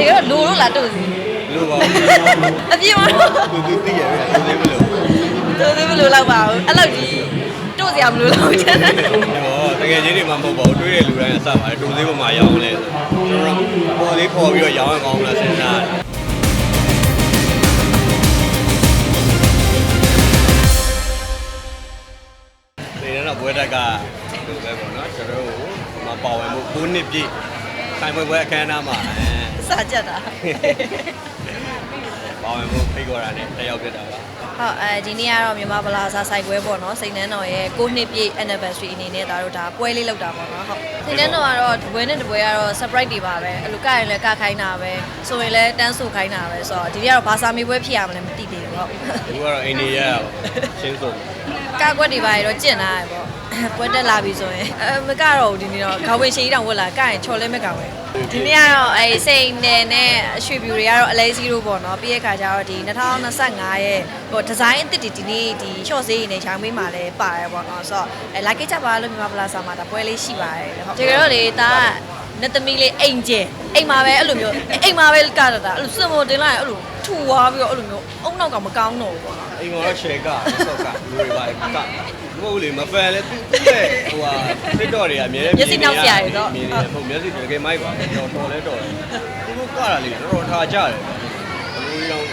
တကယ်တော့လိုလို့လားတို့စီလို့ပါအပြည့်မလို့သူသူသိရပဲသူသိမလို့တို့စီမလို့လောက်ပါဘူးအဲ့လောက်ကြီးတို့စရာမလိုတော့ချင်တယ်ဟောတကယ်ချင်းတွေမှမဟုတ်ပါဘူးတွေးတဲ့လူတိုင်းအစပါတယ်တူသေးပေါ်မှာရောင်းလဲဆိုကျွန်တော်ပေါ်လေးပေါ်ပြီးတော့ရောင်းအောင်ကောင်းလားစဉ်းစားတယ်ဒီတော့ဘွဲတက်ကဒီပဲပေါ့နော်ကျွန်တော်တို့မပါဝင်မှု9နှစ်ပြည့်ဆိုင်ပွဲပွဲအခမ်းအနားမှာအဲ စာကြက်တာပါဝင်မှုဖိတ်ခေါ်တာနဲ့တက်ရောက်ဖြစ်တာပါဟုတ်အဲဒီနေ့ကတော့မြန်မာပလာဇာဆိုင်ပွဲပေါ့နော်စိန်နှန်းတော်ရဲ့6နှစ်ပြည့် anniversary အနေနဲ့ဒါတို့ဒါပွဲလေးလုပ်တာပေါ့နော်ဟုတ်စိန်နှန်းတော်ကတော့ဒီပွဲနဲ့ဒီပွဲကတော့ surprise တွေပါပဲအဲ့လိုကရင်လည်းကခိုင်းတာပဲဆိုရင်လည်းတန်းဆူခိုင်းတာပဲဆိုတော့ဒီနေ့ကတော့ဘာစာမေးပွဲဖြစ်ရမလဲမသိသေးဘူးဟုတ်သူကတော့အိန္ဒိယရှင်းဆုံးကာကွက်တွေပါရတော့ကျင့်လာရပေါ့ ပွဲတက်လာပြီဆိုရင်အဲမကတော့ဘူးဒီနေ့တော့ခေါင်းဝင်ရှိတောင်ဝက်လာကရင်ချော်လဲမဲ့ကောင်ပဲဒီနေ့ကတော့အဲစိန်နယ်နဲ့အရွှေပြူတွေကတော့အလဲစီးတို့ပေါ့နော်ပြီးရခါကျတော့ဒီ2025ရဲ့ဟိုဒီဇိုင်းအသစ်တွေဒီနေ့ဒီ short စေးနေချောင်းမေးမှာလဲပါတယ်ပေါ့နော်ဆိုတော့အဲ like ကြပါလို့မြန်မာပလာစာမှာဒါပွဲလေးရှိပါတယ်ဟုတ်တကယ်တော့လေဒါက နတ်သမီးလေးအိမ်ကျဲအိမ်မှာပဲအဲ့လိုမျိုးအိမ်မှာပဲကတာတာအဲ့လိုစင်မောတင်လိုက်ရင်အဲ့လိုထူသွားပြီးတော့အဲ့လိုမျိုးအုံနောက်ကမကောင်းတော့ဘူးပေါ့နော်အိမ်ကတော့ share ကဆော့ကလူတွေပါကမဟုတ်လေမဖန်လဲသူသူ့ရဲ့ဟိုဟာ TikTok တွေကအများကြီးမြင်နေဟုတ်မျက်စိတကယ်မိုက်ပါတော်တော်လဲတော်တယ်သူတို့ကတာလေတော်တော်ထားကြတယ်လူရောင်က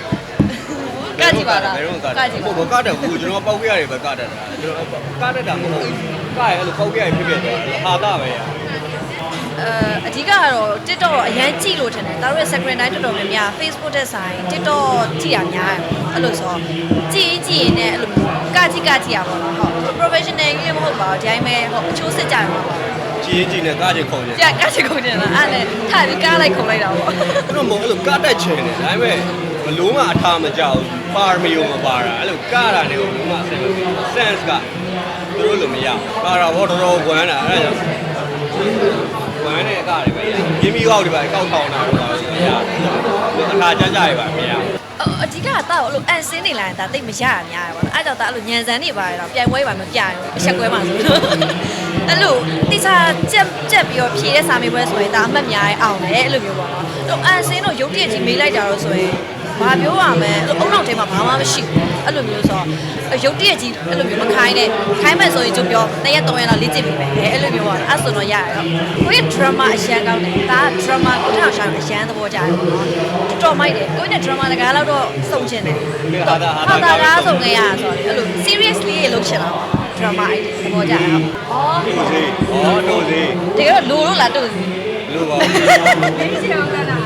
ကြည့်ပါလားဘယ်တော့ကကကြည့်ပါဘကတယ်ဘူးကျွန်တော်ပောက်ပြရတယ်ပဲကတတ်တာကျွန်တော်ကတတ်တာမဟုတ်ဘူးကရအဲ့လိုပောက်ပြရဖြစ်ဖြစ်သွားဟာတာပဲ အဲအဓိကကတော့ TikTok တော့အရန်ကြည့်လို့ထင်တယ်။ဒါတို့ရဲ့ second time တော်တော်များများ Facebook တဲ့ဆိုင် TikTok ကြည့်ရများတယ်။အဲ့လိုဆိုကြည့်ကြည့်ရင်လည်းအဲ့လိုကကြည့်ကကြည့်ရပါတော့ဟုတ် professional ကြီးလည်းမဟုတ်ပါဘူး။ဒီတိုင်းပဲဟုတ်အချိုးစစ်ကြရမှာပါကြည်ကြည်နဲ့ကကြခုံနေ။ကြာကကြည့်ကုန်တယ်လားအဲ့ဒါထားပြီးကားလိုက်ခုံလိုက်တာပေါ့သူတို့မဟုတ်အဲ့လိုကတတ်ချင်တယ်ဒါပေမဲ့ဘလုံးကအထားမကြောက်ပါရမီယုံမပါတာအဲ့လိုကတာနေကိုလုံးဝဆင်မပြေ sense ကသူတို့လိုမရပါတာဘောတော်တော်ဝမ်းတာအဲ့ဒါကြောင့်ဝမ်းတဲ့အကတွေပဲရင်း ပြီးကောက်တွေပဲကောက်ထောင်တာတော့မရအခါကြကြရပါမရ။အဓိကတော့အဲ့လိုအန်စင်းနေလာရင်ဒါတိတ်မရရများတယ်ပေါ့နော်။အဲ့ကြောင့်ဒါအဲ့လိုညံစမ်းနေပါရတော့ပြိုင်ပွဲပါမပြိုင်ဘူးအချက်ကွဲမှာဆိုလို့အဲ့လိုတိကျကြက်ကြက်ပြီးတော့ဖြေတဲ့စာမေးပွဲဆိုရင်ဒါအမှတ်များရင်အောင်တယ်အဲ့လိုမျိုးပေါ့နော်။တော့အန်စင်းတော့ရုပ်တရက်ကြီးမေးလိုက်တာတော့ဆိုရင် ဘာပြောရမလဲအဲ့လိုအုံနောက်ထဲမှာဘာမှမရှိဘူးအဲ့လိုမျိုးဆိုတော့ရုပ်တရက်ကြီးအဲ့လိုမျိုးမခိုင်းနဲ့ခိုင်းမဲ့ဆိုရင်ကျုပ်ပြောတစ်ရက်သုံးရက်လောက်လေ့ကျင့်ပြီပဲအဲ့လိုမျိုးပေါ့နော်အဲ့ဆိုတော့ရရတော့ကိုယ့်ရဲ့ drama အရှမ်းကောင်းတယ်ဒါက drama ကိုထောက်ရှာအရှမ်းသဘောကျတယ်ပေါ့နော်တော်မိုက်တယ်ကိုယ့်ရဲ့ drama တကားလောက်တော့စုံချင်တယ်ဟာတာဟာဟာတာတာကားစုံခဲ့ရတာဆိုတော့အဲ့လို seriously ရေလုပ်ချင်တာပေါ့ drama အဲ့ဒီသဘောကျတာဩတို့စီဩတို့စီတကယ်တော့လိုလို့လားတို့စီလို့ပါအ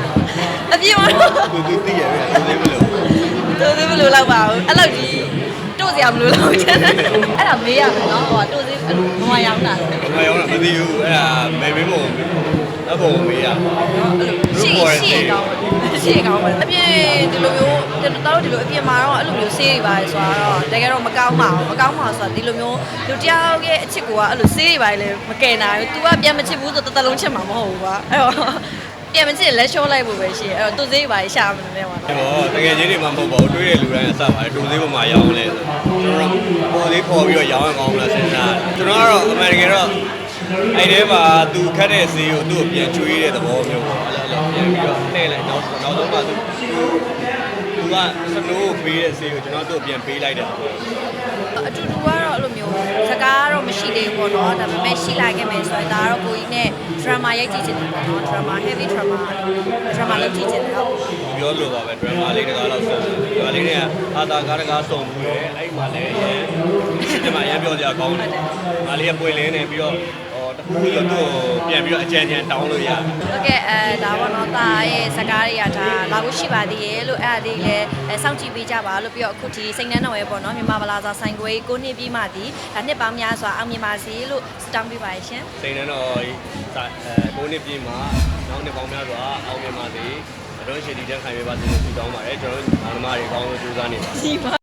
ပြည့်မလို့သူသူသိရပဲသူသိမလို့တို့စီမလို့လောက်ပါဘူးအဲ့လောက်ကြီးတို့စရာမလိုတော့ချင်တယ်အဲ့ဒါမေးရမယ်နော်ဟိုတို့စီဘဝရောင်းတာငါရောမသိဘူးအဲ့ဒါမေမေမို့အဘောမေးရရှေ့ရှေ့ကောင်းရှေ့ကောင်းပါအပြင်ဒီလိုမျိုးကျွန်တော်တို့ဒီလိုအပြင်မှာတော့အဲ့လိုမျိုးဆေးတွေပါဆိုတော့တကယ်တော့မကောင်းပါဘူးမကောင်းပါဆိုတော့ဒီလိုမျိုးလူတယောက်ရဲ့အချစ်ကိုကအဲ့လိုဆေးတွေပါလေမကယ်နိုင်ဘူး तू ကပြန်မချစ်ဘူးဆိုတတလုံးချစ်မှာမဟုတ်ဘူးကွာအဲ့တော့ ပြန်မချစ်လက်လျှော့လိုက်ဖို့ပဲရှိတယ်အဲ့တော့သူဆေးတွေပါရှာမနေမှာဟောတကယ်ချင်းတွေမှမဟုတ်ပါဘူးတွေးတဲ့လူတိုင်းအစပါတယ်တူသေးပေါ်မှာရောင်းလဲဆိုကျွန်တော်ပေါ်လေးပေါ်ပြီးတော့ရောင်းအောင်ကောင်းလားစဉ်းစားတယ်ကျွန်တော်ကတော့အမေရိကန်တော့အဲ့ထဲမှာသူခတ်တဲ့ဈေးကိုသူ့ကိုပြန်ချွေးတဲ့သဘောမျိုးပေါ့အဲ့လိုပြန်ပြီးတော့လှည့်လိုက်နောက်နောက်ဆုံးမှသူသူကစနိုးကိုပေးတဲ့ဈေးကိုကျွန်တော်သူ့ကိုပြန်ပေးလိုက်တဲ့သဘောအတူတူကတော့အဲ့လိုမျိုးစကားကတော့မရှိသေးဘူးပေါ့နော်ဒါပေမဲ့ရှိလာခဲ့မယ်ဆိုရင်ဒါကတော့ကိုကြီးနဲ့ drama ရိုက်ကြည့်ချင်တယ်ပေါ့နော် drama heavy drama drama လုပ်ကြည့်ချင်တယ်ဟုတ်ပြောလို့ပါပဲ drama လေးတကားတော့ဆုံးတယ်ဒါလေးတွေကအာသာကားတကားဆုံးဘူးလေအဲ့မှာလည်းရန်ဒီမှာရန်ပြောကြကောင်းတယ်ဒါလေးကပွင့်လင်းနေပြီးတော့ဟော တခုခုလို့သူ့ကိုပြန်ပြီးတော့အကြံဉာဏ်တောင်းလို့ရတယ်ဟုတ်ကဲ့အဲဒါပေါ့နော်တာရဲ့စကားတွေကဒါလာဖို့ရှိပါသေးရဲ့လို့အဲ့ဒါလေးလည်းအဲစောင့်ကြည့်ပေးကြပါလို့ပြီးတော့အခုဒီစိတ်နှမ်းတော်ရဲ့ပေါ့နော်မြန်မာဗလာစာဆိုင်ခွေကိုနှစ်ပြီးမှဒီဒါနှစ်ပေါင်းများစွာအောင်မြင်ပါစေလို့စတောင်းပေးပါရရှင်စိန်နှန်းတော်စာအဲကိုနှစ်ပြင်းမှာနောက်နှစ်ပေါင်းများစွာအောင်မြင်ပါစေအတော့ရှင်ဒီတန်းခိုင်ပေးပါစေလို့ဆုတောင်းပါတယ်ကျွန်တော်တို့မောင်နှမတွေကောင်းလို့ကြိုးစားနေပါဒီပါ